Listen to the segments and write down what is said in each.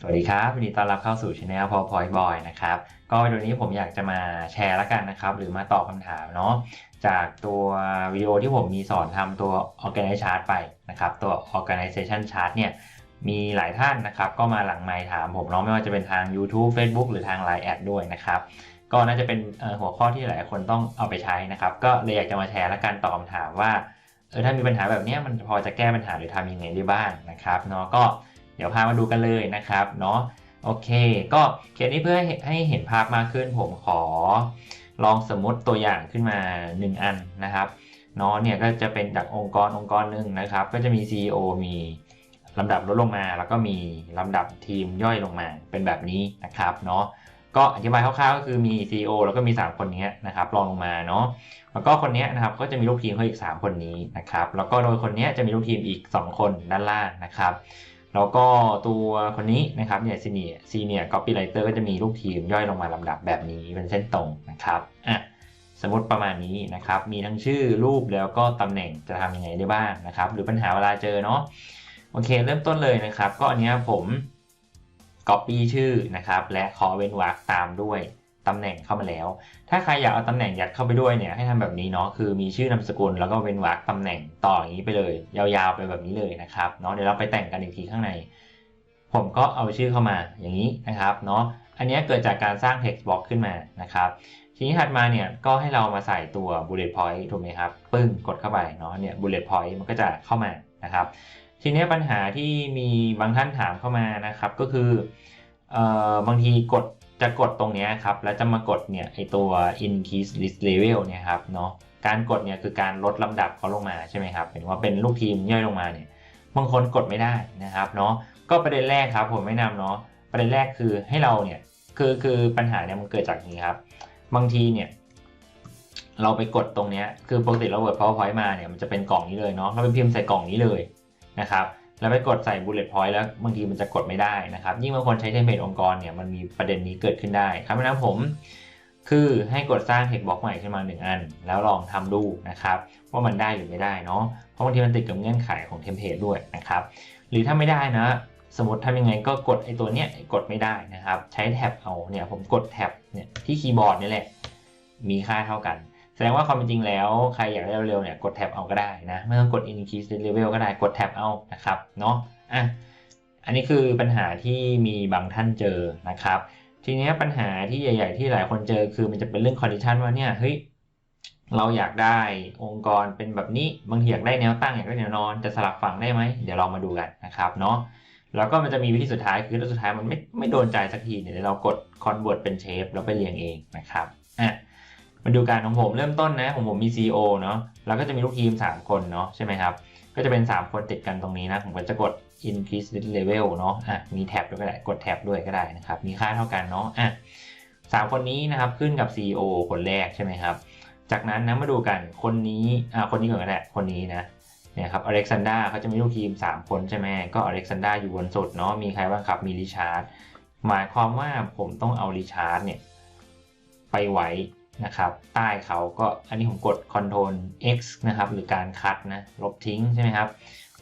สวัสดีครับยินดีต้อนรับเข้าสู่ช anel พอพอยบอยนะครับ ก็วิดีโอนี้ผมอยากจะมาแชร์แล้วกันนะครับ หรือมาตอบคำถามเนาะจากตัววิดีโอที่ผมมีสอนทำตัว organize chart ไปนะครับ ตัว organization chart เนี่ยมีหลายท่านนะครับ ก็มาหลังไมค์ถามผมเนาะไม่ว่าจะเป็นทาง YouTube Facebook หรือทาง Line แอดด้วยนะครับ ก็น่าจะเป็นหัวข้อที่หลายคนต้องเอาไปใช้นะครับ ก็เลยอยากจะมาแชร์แล้วกันตอบคำถามว่าเออถ้ามีปัญหาแบบนี้มันพอจะแก้ปัญหาหรือทำยังไงได้บ้างนะครับเนาะก็ เดี๋ยวพามาดูกันเลยนะครับเนาะโอเค ก็เคสนี้เพื่อให้ให้เห็นภาพมากขึ้นผมขอ ลองสมมติตัวอย่างขึ้นมา 1 อันนะครับเนาะเนี่ยก็จะเป็นจากองค์กรองค์กรหนึ่งนะครับ ก็จะมี CEO มีลำดับลดลงมา แล้วก็มีลำดับทีมย่อยลงมาเป็นแบบนี้นะครับเนาะก็อธิบายคร่าวๆก็คือมี CEO แล้วก็มี 3 คนนี้นะครับรองลงมาเนาะแล้วก็คนนี้นะครับก็จะมีลูกทีมเขาอีก 3 คนนี้นะครับแล้วก็โดยคนนี้จะมีลูกทีมอีก 2 คนด้านล่างนะครับ แล้วก็ตัวคนนี้นะครับเนี่ยซีเนียซีเนียก๊อปปี้ไรเตอร์ก็จะมีลูกทีมย่อยลงมาลำดับแบบนี้เป็นเส้นตรงนะครับอะสมมติประมาณนี้นะครับ มีทั้งชื่อรูปแล้วก็ตำแหน่งจะทำยังไงได้บ้างนะครับ หรือปัญหาเวลาเจอเนาะโอเค เริ่มต้นเลยนะครับ ก็อันเนี้ยผม Copy ชื่อนะครับ และขอเว้นวรรคตามด้วย ตำแหน่งเข้ามาแล้ว ถ้าใครอยากเอาตำแหน่งยัดเข้าไปด้วยเนี่ยให้ทำแบบนี้เนาะคือมีชื่อนามสกุลแล้วก็เว้นวรรคตำแหน่งต่ออย่างนี้ไปเลย ยาวๆไปแบบนี้เลยนะครับเนาะเดี๋ยวเราไปแต่งกันอีกทีข้างใน ผมก็เอาชื่อเข้ามาอย่างนี้นะครับเนาะอันนี้เกิดจากการสร้าง text box ขึ้นมานะครับทีนี้ถัดมาเนี่ยก็ให้เรามาใส่ตัว bullet point ถูกไหมครับปึ้งกดเข้าไปเนาะเนี่ย bullet point มันก็จะเข้ามานะครับ ทีนี้ปัญหาที่มีบางท่านถามเข้ามานะครับก็คือเออบางทีกด จะกดตรงนี้ครับ แล้วจะมากดเนี่ยไอตัว increase list level เนี่ยครับเนาะการกดเนี่ยคือการลดลำดับเขาลงมาใช่ไหมครับเห็นว่าเป็นลูกทีมย่อยลงมาเนี่ยบางคนกดไม่ได้นะครับเนาะก็ประเด็นแรกครับผมแนะนำเนาะประเด็นแรกคือให้เราเนี่ยคือคือปัญหาเนี่ยมันเกิดจากนี้ครับ บางทีเนี่ยเราไปกดตรงนี้คือปกติเราเวิด powerpoint มาเนี่ยมันจะเป็นกล่องนี้เลยเนาะเราไปพิมพ์ใส่กล่องนี้เลยนะครับ แล้วไปกดใส่ bullet point แล้วบางทีมันจะกดไม่ได้นะครับ ยิ่งบางคนใช้เทมเพลตองค์กรเนี่ยมันมีประเด็นนี้เกิดขึ้นได้ครับเพราะนั้นผมคือให้กดสร้าง text box ใหม่ขึ้นมา 1 อัน แล้วลองทำดูนะครับว่ามันได้หรือไม่ได้เนาะเพราะบางทีมันติดกับเงื่อนไขของเทมเพลตด้วยนะครับหรือถ้าไม่ได้นะ สมมติทำยังไงก็กดไอตัวเนี้ยกดไม่ได้นะครับ ใช้แท็บเอาเนี่ยผมกดแท็บเนี่ยที่คีย์บอร์ดนี่แหละมีค่าเท่ากัน แสดงว่าความเป็นจริงแล้วใครอยากได้เร็วๆเนี่ยกดแท็บเอาก็ได้นะไม่ต้องกด increase level ก็ได้กดแท็บเอานะครับเนาะอะอันนี้คือปัญหาที่มีบางท่านเจอนะครับ ทีนี้ปัญหาที่ใหญ่ๆ ที่หลายคนเจอคือมันจะเป็นเรื่อง condition ว่าเนี่ยเฮ้ยเราอยากได้องค์กรเป็นแบบนี้บางทีอยากได้แนวตั้งอยากได้แนวนอนจะสลับฝั่งได้ไหมเดี๋ยวเรามาดูกันนะครับเนาะแล้วก็มันจะมีวิธีสุดท้ายคือถ้าสุดท้ายมันไม่ไม่โดนใจสักทีเนี่ยเรากด convert เป็นเชฟแล้วไปเรียงเองนะครับอะ มาดูการของผมเริ่มต้นนะของผมมี CEO เนาะแล้วก็จะมีลูกทีม 3 คนเนาะใช่ไหมครับ ก็จะเป็น 3 คนติดกันตรงนี้นะ ผมก็จะกด increase level เนาะอะมีแท็บด้วยก็ได้กดแท็บด้วยก็ได้นะครับ มีค่าเท่ากันเนาะอะสามคนนี้นะครับขึ้นกับ CEO คนแรกใช่ไหมครับ จากนั้นนะมาดูกันคนนี้อ่าคนนี้ก่อนก็ได้คนนี้นะเนี่ยครับอเล็กซานดราเขาจะมีลูกทีม 3 คนใช่ไหมก็อเล็กซานดราอยู่บนสุดเนาะมีใครบ้างครับมีริชาร์ดหมายความว่าผมต้องเอาริชาร์ดเนี่ยไปไว้ นะครับ ใต้เขาก็อันนี้ผมกด Ctrl X นะครับ หรือการคัดนะ ลบทิ้งใช่ไหมครับ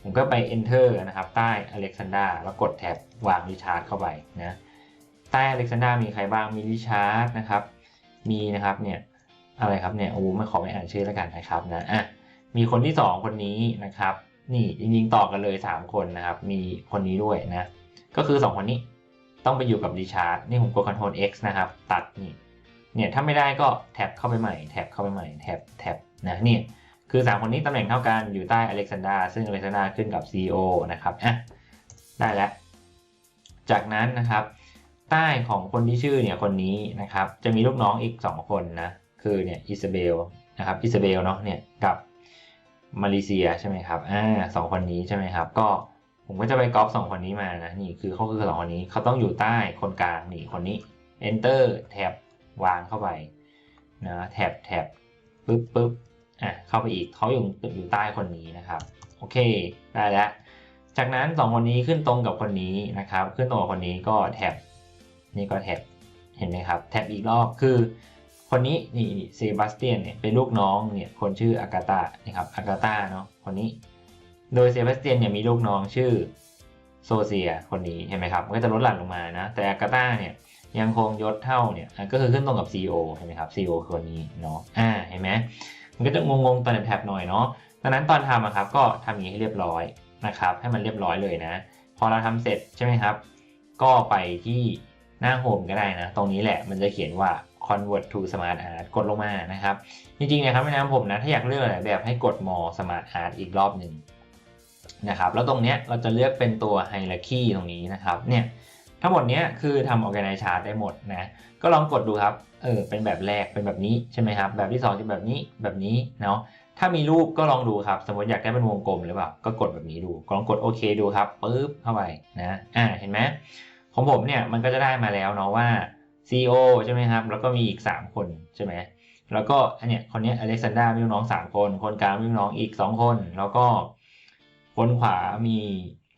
ผมก็ไป Enter นะครับ ใต้อเล็กซานดราแล้วกดแท็บวางริชาร์ดเข้าไปนะ ใต้อเล็กซานดรามีใครบ้าง มีริชาร์ดนะครับ มีนะครับเนี่ย อะไรครับเนี่ย โอ้ไม่ขอไม่อ่านชื่อแล้วกันนะครับนะ อะ มีคนที่ 2 คนนี้นะครับ นี่จริงๆต่อกันเลย 3 คนนะครับ มีคนนี้ด้วยนะ ก็คือ 2 คนนี้ต้องไปอยู่กับริชาร์ด นี่ผมกด Ctrl X นะครับ ตัดนี่ เนี่ยถ้าไม่ได้ก็แท็บเข้าไปใหม่แท็บเข้าไปใหม่แท็บแท็บนะนี่คือ 3 คนนี้ตำแหน่งเท่ากันอยู่ใต้อเล็กซานดราซึ่งอเล็กซานดราขึ้นกับ CEO นะครับอะได้แล้ว จากนั้นนะครับ ใต้ของคนที่ชื่อเนี่ยคนนี้นะครับ จะมีลูกน้องอีก 2 คนนะ คือเนี่ยอิซาเบลนะครับอิซาเบลเนาะเนี่ยกับมาเลเซียใช่ไหมครับอ่าสองคนนี้ใช่ไหมครับ ก็ผมก็จะไปก๊อปสองคนนี้มานะนี่คือเขาคือสองคนนี้เขาต้องอยู่ใต้คนกลางนี่คนนี้ enter แท็บ วางเข้าไปนะแท็บแท็บปึ๊บปึ๊บอะเข้าไปอีกเขาอยู่อยู่ใต้คนนี้นะครับโอเคได้แล้วจากนั้นสองคนนี้ขึ้นตรงกับคนนี้นะครับ ขึ้นตรงกับคนนี้ก็แท็บนี่ก็แท็บเห็นไหมครับ แท็บอีกรอบคือ คนนี้นี่เซบาสเตียนเนี่ยเป็นลูกน้องเนี่ยคนชื่ออากาตานะครับอากาตาเนาะคนนี้ โดยเซบาสเตียนเนี่ยมีลูกน้องชื่อโซเซียคนนี้เห็นไหมครับมันก็จะลดหลั่นลงมานะแต่อากาตาเนี่ย ยังคงยศเท่าเนี่ยก็คือขึ้นตรงกับ CEO เห็นไหมครับ CEO คนนี้เนาะอ่าเห็นไหมมันก็จะงงๆตอนแถบหน่อยเนาะดังนั้นตอนทำอะครับก็ทำอย่างนี้ให้เรียบร้อยนะครับ ให้มันเรียบร้อยเลยนะ พอเราทำเสร็จใช่ไหมครับ ก็ไปที่หน้าโฮมก็ได้นะ ตรงนี้แหละมันจะเขียนว่า convert to smart art กดลงมานะครับ จริงๆนะครับแนะนำผมนะ ถ้าอยากเลือกอะไรแบบให้กด more smart art อีกรอบหนึ่งนะครับ แล้วตรงเนี้ยเราจะเลือกเป็นตัว hierarchy ตรงนี้นะครับ เนี่ย ทั้งหมดนี้คือทำ organize chart ได้หมดนะ ก็ลองกดดูครับ เออ เป็นแบบแรก เป็นแบบนี้ใช่ไหมครับ แบบที่2จะแบบนี้ แบบนี้เนาะ ถ้ามีรูปก็ลองดูครับ สมมติอยากได้เป็นวงกลมหรือเปล่า ก็กดแบบนี้ดู ลองกดโอเคดูครับปึ๊บเข้าไปนะ อ่า เห็นไหมของผมเนี่ยมันก็จะได้มาแล้วเนาะว่า CEO ใช่ไหมครับ แล้วก็มีอีก 3 คนใช่ไหมแล้วก็อันเนี้ยคนนี้อเล็กซานดรามีน้อง 3 คน คนกลางมีน้องอีก 2 คน แล้วก็คนขวามี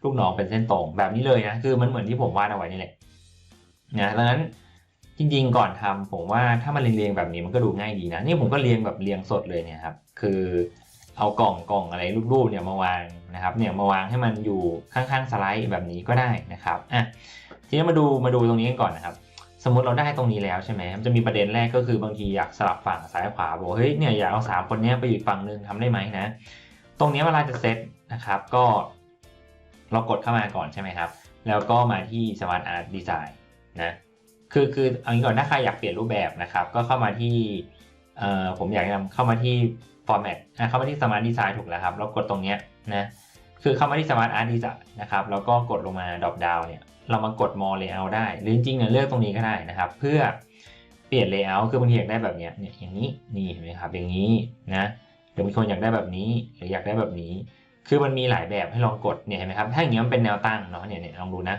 ลูกน้องเป็นเส้นตรงแบบนี้เลยนะคือมันเหมือนที่ผมวาดเอาไว้นี่แหละนะดังนั้นจริง ๆ ก่อนทำผมว่าถ้ามันเรียงๆแบบนี้มันก็ดูง่ายดีนะ นี่ผมก็เรียงแบบเรียงสดเลยเนี่ยครับคือเอากล่องกล่องอะไรรูปๆเนี่ยมาวางนะครับเนี่ยมาวางให้มันอยู่ข้างๆสไลด์แบบนี้ก็ได้นะครับอะทีนี้มาดูมาดูตรงนี้กันก่อนนะครับ สมมติเราได้ตรงนี้แล้วใช่ไหมมันจะมีประเด็นแรกก็คือบางทีอยากสลับฝั่งซ้ายขวาบอกเฮ้ยเนี่ยอยากเอาสามคนนี้ไปอยู่ฝั่งหนึ่งทำได้ไหมนะ ตรงนี้เวลาจะเซตนะครับ ก็ เรากดเข้ามาก่อนใช่ไหมครับ แล้วก็มาที่ Smart Art Design นะคือคือเอางี้ก่อนถ้าใครอยากเปลี่ยนรูปแบบนะครับ ก็เข้ามาที่เอ่อผมอยากนำเข้ามาที่ Format นะเข้ามาที่ Smart Design ถูกแล้วครับ แล้วกดตรงเนี้ยนะคือเข้ามาที่ Smart Art Design นะครับแล้วก็กดลงมา Drop Down เนี่ยเรามากด more layout ได้ หรือจริงๆเนี่ยเลือกตรงนี้ก็ได้นะครับ เพื่อเปลี่ยน layout คือบางทีอยากได้แบบเนี้ยเนี่ยอย่างนี้นี่เห็นไหมครับอย่างนี้นะหรือบางคนอยากได้แบบนี้หรืออยากได้แบบนี้ คือมันมีหลายแบบให้ลองกดเนี่ยเห็นไหมครับ ถ้าอย่างนี้มันเป็นแนวตั้งเนาะเนี่ยเนี่ยลองดูนะ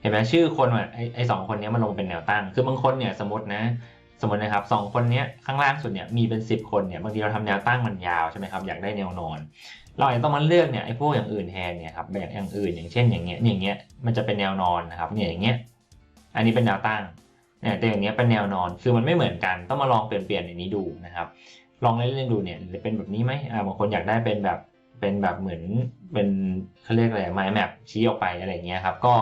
เห็นไหมชื่อคนอะไอไอสองคนนี้มันลงเป็นแนวตั้ง คือบางคนเนี่ยสมมตินะสมมตินะครับสองคนนี้ข้างล่างสุดเนี่ยมีเป็น 10 คนเนี่ยบางทีเราทำแนวตั้งมันยาวใช่ไหมครับอยากได้แนวนอน เราอาจจะต้องมาเลือกเนี่ยไอ้พวกอย่างอื่นแทนเนี่ยครับแบบอย่างอื่นอย่างเช่นอย่างเงี้ยอย่างเงี้ยมันจะเป็นแนวนอนนะครับเนี่ยอย่างเงี้ยอันนี้เป็นแนวตั้งเนี่ยแต่อย่างเงี้ยเป็นแนวนอนคือมันไม่เหมือนกันต้องมาลองเปลี่ยนเปลี่ยนในนี้ดูนะครับลองเล่นๆดูเนี่ยเป็นแบบนี้ไหมอ่าบางคนอยากได้เป็นแบบ เป็นแบบเหมือนเป็นเขาเรียกอะไรไมล์แมปชี้ออกไปอะไรเงี้ยครับก็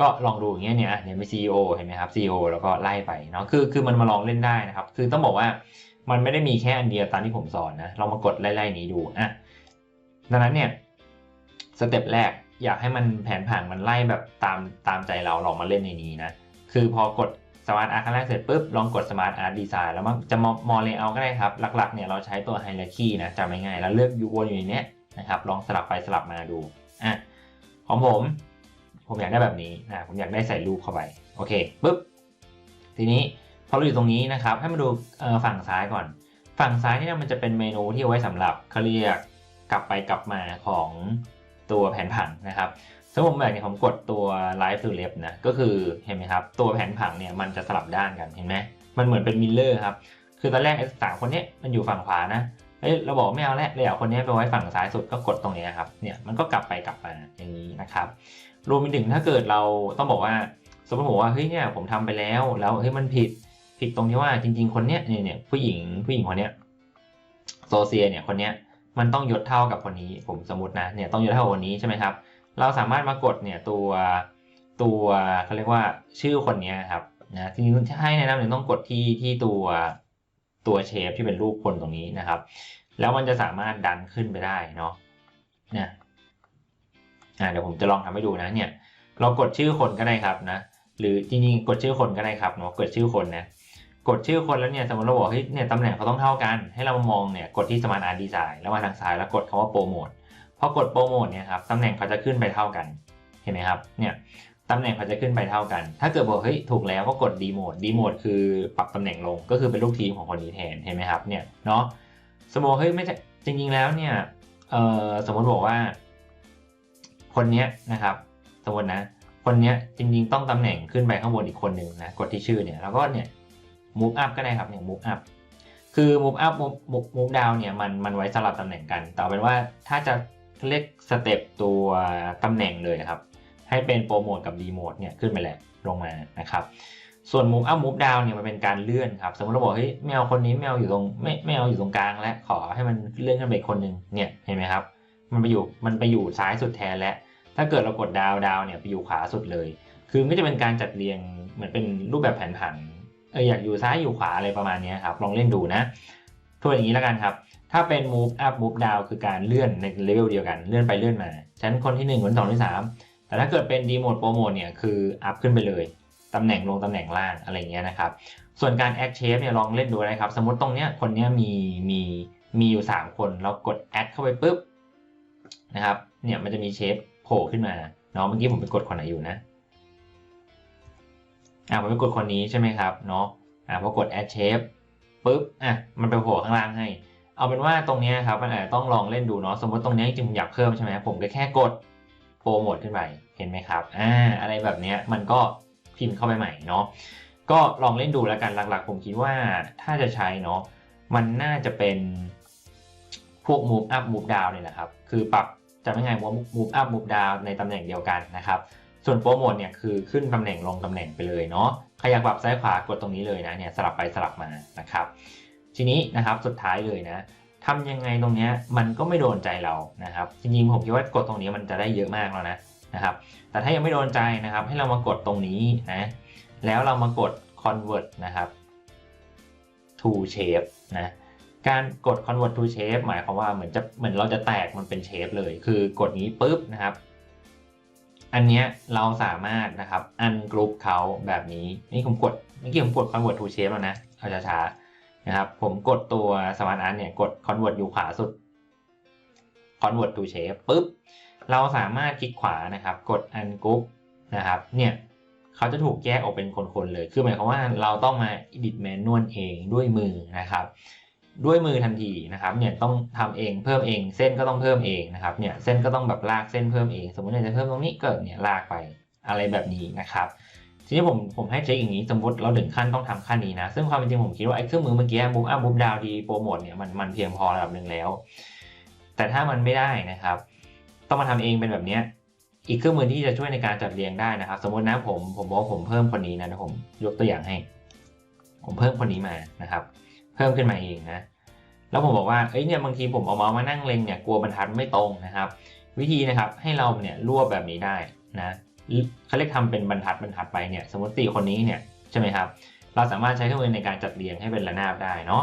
ก็ลองดูอย่างเงี้ยเนี่ยเนี่ยมี CEO เห็นไหมครับ CEO แล้วก็ไล่ไปเนาะคือคือมันมาลองเล่นได้นะครับ คือต้องบอกว่ามันไม่ได้มีแค่อันเดียวตามที่ผมสอนนะลองมากดไล่ๆนี้ดูอะดังนั้นเนี่ยสเต็ปแรกอยากให้มันแผนผังมันไล่แบบตามตามใจเราลองมาเล่นในนี้นะคือพอกด Smart Art ครั้งแรกเสร็จปุ๊บลองกด Smart Art Design แล้วมันจะมอเลเยอร์ก็ได้ครับ หลักๆเนี่ยเราใช้ตัว Hierarchy นะจำง่ายๆแล้วเลือกอยู่วนอยู่ในเนี้ย นะครับ ลองสลับไปสลับมาดูอะของผม ผมอยากได้แบบนี้นะผมอยากได้ใส่รูปเข้าไป โอเคปุ๊บ ทีนี้พอเราอยู่ตรงนี้นะครับ ให้มาดูฝั่งซ้ายก่อน ฝั่งซ้ายนี่มันจะเป็นเมนูที่เอาไว้สำหรับเขาเรียกกลับไปกลับมาของตัวแผนผังนะครับสมมติแบบนี้ผมกดตัว Live to Left นะก็คือเห็นไหมครับ ตัวแผนผังเนี่ยมันจะสลับด้านกันเห็นไหมมันเหมือนเป็นมิลเลอร์ครับ คือตอนแรกไอ้สามคนนี้มันอยู่ฝั่งขวานะ เฮ้ยเราบอกไม่เอาแล้วเลยเอาคนนี้ไปไว้ฝั่งซ้ายสุดก็กดตรงนี้ครับเนี่ยมันก็กลับไปกลับมาอย่างนี้นะครับรวมไปถึงถ้าเกิดเราต้องบอกว่าสมมติผมว่าเฮ้ยเนี่ยผมทำไปแล้วแล้วเฮ้ยมันผิดผิดตรงที่ว่าจริง ๆ คนเนี้ยเนี่ยเนี่ยผู้หญิงผู้หญิงคนเนี้ยโซเซียเนี่ยคนเนี้ยมันต้องยศเท่ากับคนนี้ผมสมมตินะเนี่ยต้องยศเท่ากับคนนี้ใช่ไหมครับ เราสามารถมากดเนี่ยตัวตัวเขาเรียกว่าชื่อคนนี้ครับนะทีนี้ให้แนะนำหนึ่งต้องกดที่ที่ตัว ตัวเชฟที่เป็นรูปคนตรงนี้นะครับ แล้วมันจะสามารถดันขึ้นไปได้เนาะเนี่ยเดี๋ยวผมจะลองทำให้ดูนะเนี่ย เรากดชื่อคนก็ได้ครับนะ หรือจริงๆกดชื่อคนก็ได้ครับเนาะกดชื่อคนนะกดชื่อคนแล้วเนี่ยสมมติเราบอกเฮ้ยเนี่ยตำแหน่งเขาต้องเท่ากัน ให้เรามองเนี่ยกดที่ Smart Art Design แล้วมาทางซ้ายแล้วกดคำว่าโปรโมทพอกดโปรโมทเนี่ยครับตำแหน่งเขาจะขึ้นไปเท่ากันเห็นไหมครับเนี่ย ตำแหน่งเขาจะขึ้นไปเท่ากัน ถ้าเกิดบอกเฮ้ยถูกแล้วก็กดดีโมดดีโมดคือปรับตำแหน่งลงก็คือเป็นลูกทีมของคนนี้แทนเห็นไหมครับเนี่ยเนาะสมมติเฮ้ยไม่ใช่จริง ๆแล้วเนี่ยเอ่อสมมติบอกว่า คนเนี้ยนะครับ สมมตินะ คนเนี้ยจริง ๆ ต้องตำแหน่งขึ้นไปข้างบนอีกคนหนึ่งนะกดที่ชื่อเนี่ยแล้วก็เนี่ย move up ก็ได้ครับเนี่ย move up คือ move up move move down เนี่ยมันมันไว้สลับตำแหน่งกันแต่เป็นว่าถ้าจะเรียกสเต็ปตัวตำแหน่งเลยครับ ให้เป็นโปรโมทกับดีโมดเนี่ยขึ้นไปแหละลงมานะครับ ส่วน move up move down เนี่ยมันเป็นการเลื่อนครับ สมมติเราบอกเฮ้ยแมวคนนี้แมวอยู่ตรงไม่แมวอยู่ตรงกลางแล้วขอให้มันเลื่อนขึ้นไปคนหนึ่งเนี่ยเห็นไหมครับ มันไปอยู่มันไปอยู่ซ้ายสุดแทนแล้ว ถ้าเกิดเรากดดาวดาวเนี่ยไปอยู่ขวาสุดเลย คือมันก็จะเป็นการจัดเรียงเหมือนเป็นรูปแบบแผนผันเอออยากอยู่ซ้ายอยู่ขวาอะไรประมาณนี้ครับลองเล่นดูนะทวนอย่างนี้แล้วกันครับ ถ้าเป็น move up move down คือการเลื่อนในเลเวลเดียวกัน เลื่อนไปเลื่อนมา ชั้นคนที่ 1 คนที่2ที่3 แต่ถ้าเกิดเป็น demote promote เนี่ยคือ up ขึ้นไปเลยตำแหน่งลงตำแหน่งล่างอะไรเงี้ยนะครับ ส่วนการ add shape เนี่ยลองเล่นดูนะครับ สมมติตรงเนี้ยคนเนี้ยมีมีมีอยู่ 3 คนเรากด add เข้าไปปุ๊บนะครับเนี่ยมันจะมีเชฟโผล่ขึ้นมาเนาะเมื่อกี้ผมไปกดคนไหนอยู่นะอ่าผมไปกดคนนี้ใช่ไหมครับเนาะอ่าพอกด add shape ปุ๊บอะมันไปโผล่ข้างล่างให้ เอาเป็นว่าตรงนี้ครับมันอาจจะต้องลองเล่นดูเนาะสมมติตรงนี้จริงผมอยากเพิ่มใช่ไหมผมก็แค่กด โปรโมทขึ้นไปเห็นไหมครับอ่าอะไรแบบเนี้ยมันก็พิมพ์เข้าไปใหม่เนาะก็ลองเล่นดูแล้วกันหลักๆ ผมคิดว่าถ้าจะใช้เนาะมันน่าจะเป็นพวก move up move down เนี่ยแหละครับ คือปรับจะไม่ไงว่า move up move down ในตำแหน่งเดียวกันนะครับ ส่วนโปรโมทเนี่ยคือขึ้นตำแหน่งลงตำแหน่งไปเลยเนาะใครอยากปรับซ้ายขวากดตรงนี้เลยนะเนี่ยสลับไปสลับมานะครับ ทีนี้นะครับสุดท้ายเลยนะ ทำยังไงตรงนี้มันก็ไม่โดนใจเรานะครับ จริงๆผมคิดว่ากดตรงนี้มันจะได้เยอะมากแล้วนะนะครับ แต่ถ้ายังไม่โดนใจนะครับ ให้เรามากดตรงนี้นะแล้วเรามากด convert นะครับ to shape นะการกด convert to shape หมายความว่าเหมือนจะเหมือนเราจะแตกมันเป็นเชฟเลย คือกดนี้ปุ๊บนะครับ อันเนี้ยเราสามารถนะครับ อันกรุ๊ปเขาแบบนี้นี่ผมกดเมื่อกี้ผมกด convert to shape แล้วนะเอาช้าๆ นะครับ ผมกดตัว smart art เนี่ยกด convert อยู่ขวาสุด convert to shape ปุ๊บ เราสามารถคลิกขวานะครับ กด ungroup นะครับ เนี่ยเขาจะถูกแยกออกเป็นคนๆเลย คือหมายความว่าเราต้องมา edit manual เองด้วยมือนะครับ ด้วยมือทันทีนะครับ เนี่ยต้องทำเองเพิ่มเอง เส้นก็ต้องเพิ่มเองนะครับ เนี่ยเส้นก็ต้องแบบลากเส้นเพิ่มเอง สมมติอยากจะเพิ่มตรงนี้ก็เนี่ยลากไปอะไรแบบนี้นะครับ ทีนี้ผมผมให้เช็คอย่างนี้สมมติเราถึงขั้นต้องทำขั้นนี้นะ ซึ่งความเป็นจริงผมคิดว่าไอ้เครื่องมือเมื่อกี้บุ๊กอัพบุ๊กดาวดีโปรโมทเนี่ยมันมันเพียงพอระดับหนึ่งแล้ว แต่ถ้ามันไม่ได้นะครับ ต้องมาทำเองเป็นแบบนี้อีกเครื่องมือที่จะช่วยในการจัดเรียงได้นะครับ สมมตินะผมผมบอกผมเพิ่มคนนี้นะนะผมยกตัวอย่างให้ ผมเพิ่มคนนี้มานะครับ เพิ่มขึ้นมาเองนะแล้วผมบอกว่าเอ้ยเนี่ยบางทีผมเอาเมาส์มานั่งเล็งเนี่ยกลัวบรรทัดไม่ตรงนะครับ วิธีนะครับให้เราเนี่ยรวบแบบนี้ได้นะ เขาเรียกทำเป็นบรรทัดบรรทัดไปเนี่ยสมมติตีคนนี้เนี่ยใช่ไหมครับเราสามารถใช้เครื่องมือในการจัดเรียงให้เป็นระนาบได้เนาะ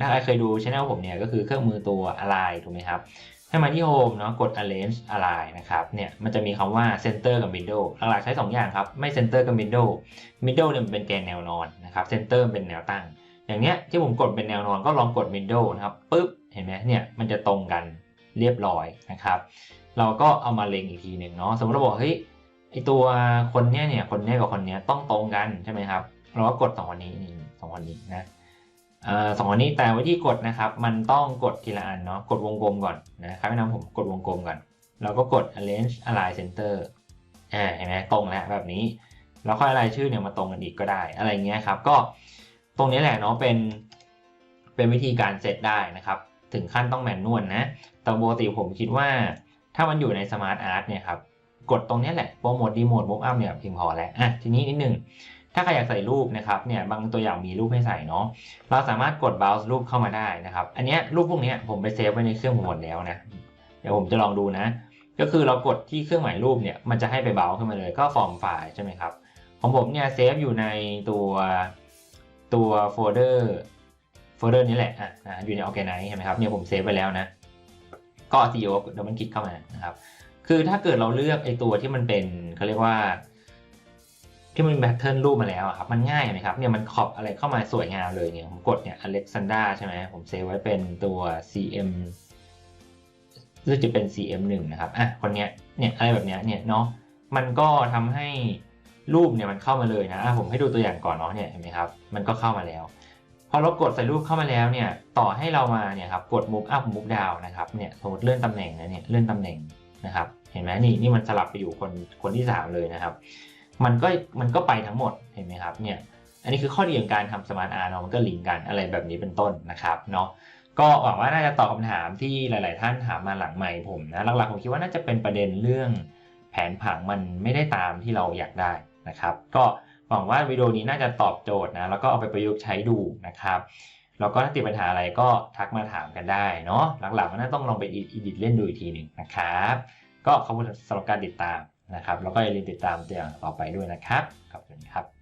ถ้าใครเคยดูช anel ผมเนี่ยก็คือเครื่องมือตัว align ถูกไหมครับให้มาที่ home เนาะกด arrange align นะครับเนี่ยมันจะมีคำว่า center กับ middle หลักๆใช้ 2 อย่างครับ ไม่ center กับ middle middle เนี่ยมันเป็นแกนแนวนอนนะครับ center เป็นแนวตั้ง อย่างเนี้ยที่ผมกดเป็นแนวนอนก็ลองกด middle นะครับปุ๊บเห็นไหมเนี่ยมันจะตรงกันเรียบร้อยนะครับ เราก็เอามาเล็งอีกทีหนึ่งเนาะสมมติเราบอกเฮ้ย ไอตัวคนเนี้ยเนี่ยคนเนี้ยกับคนเนี้ยต้องตรงกันใช่ไหมครับเราก็กดสองคนนี้นี่สองคนนี้นะสองคนนี้แต่วิธีกดนะครับ มันต้องกดทีละอันเนาะกดวงกลมก่อนนะครับให้นำผมกดวงกลมก่อนเราก็กด arrange align center อ่าเห็นไหมตรงแล้วแบบนี้ แล้วค่อยอะไรชื่อเนี่ยมาตรงกันอีกก็ได้ อะไรเงี้ยครับ ก็ตรงนี้แหละเนาะเป็น เป็นวิธีการเซตได้นะครับ ถึงขั้นต้องแมนนวลนะแต่ปกติผมคิดว่าถ้ามันอยู่ในสมาร์ทอาร์ตเนี่ยครับ กดตรงนี้แหละโปรโมทดีโมดบุ๊กอัพเนี่ยเพียงพอแล้วอะทีนี้นิดนึงถ้าใครอยากใส่รูปนะครับเนี่ยบางตัวอย่างมีรูปให้ใส่เนาะเราสามารถกด browse รูปเข้ามาได้นะครับอันนี้รูปพวกนี้ผมไปเซฟไว้ในเครื่องผมหมดแล้วนะเดี๋ยวผมจะลองดูนะ ก็คือเรากดที่เครื่องหมายรูปเนี่ยมันจะให้ไปเบราขึ้นมาเลยก็ฟอร์มไฟล์ใช่ไหมครับของผมเนี่ยเซฟอยู่ในตัวตัวโฟลเดอร์โฟลเดอร์นี้แหละอะอยู่ใน organize ใช่ไหมครับเนี่ยผมเซฟไปแล้วนะก็ CEO เดี๋ยวมันคลิกเข้ามานะครับ คือถ้าเกิดเราเลือกไอตัวที่มันเป็นเขาเรียกว่าที่มันมีแพทเทิร์นรูปมาแล้วครับมันง่ายไหมครับเนี่ยมันขอบอะไรเข้ามาสวยงามเลยเนี่ยผมกดเนี่ยอเล็กซานดราใช่ไหมผมเซฟไว้เป็นตัว CM รู้จะเป็น CM1 นะครับอะคนเนี้ยเนี่ยอะไรแบบเนี้ยเนี่ยเนาะมันก็ทำให้รูปเนี่ยมันเข้ามาเลยนะอะผมให้ดูตัวอย่างก่อนเนาะเนี่ยเห็นไหมครับมันก็เข้ามาแล้ว พอเรากดใส่รูปเข้ามาแล้วเนี่ยต่อให้เรามาเนี่ยครับกด move up move down นะครับเนี่ยสมมติเลื่อนตำแหน่งนะเนี่ยเลื่อนตำแหน่ง นะครับ เห็นไหมนี่นี่มันสลับไปอยู่คนคนที่ 3 เลยนะครับ มันก็มันก็ไปทั้งหมดเห็นไหมครับเนี่ยอันนี้คือข้อดีของการทำสมาร์ทอาร์เนาะมันก็ลิงก์กันอะไรแบบนี้เป็นต้นนะครับเนาะก็หวังว่าน่าจะตอบคำถามที่หลาย ๆ ท่านถามมาหลังใหม่ผมนะหลัก ๆ ผมคิดว่าน่าจะเป็นประเด็นเรื่องแผนผังมันไม่ได้ตามที่เราอยากได้นะครับ ก็หวังว่าวิดีโอนี้น่าจะตอบโจทย์นะแล้วก็เอาไปประยุกต์ใช้ดูนะครับ แล้วก็ถ้าติดปัญหาอะไรก็ทักมาถามกันได้เนาะหลังๆก็นน่าต้องลองไปอีดิทเล่นดูอีกทีหนึ่งนะครับ ก็ขอบคุณสำหรับการติดตามนะครับ แล้วก็อย่าลืมติดตามตัวอย่างต่อไปด้วยนะครับขอบคุณครับ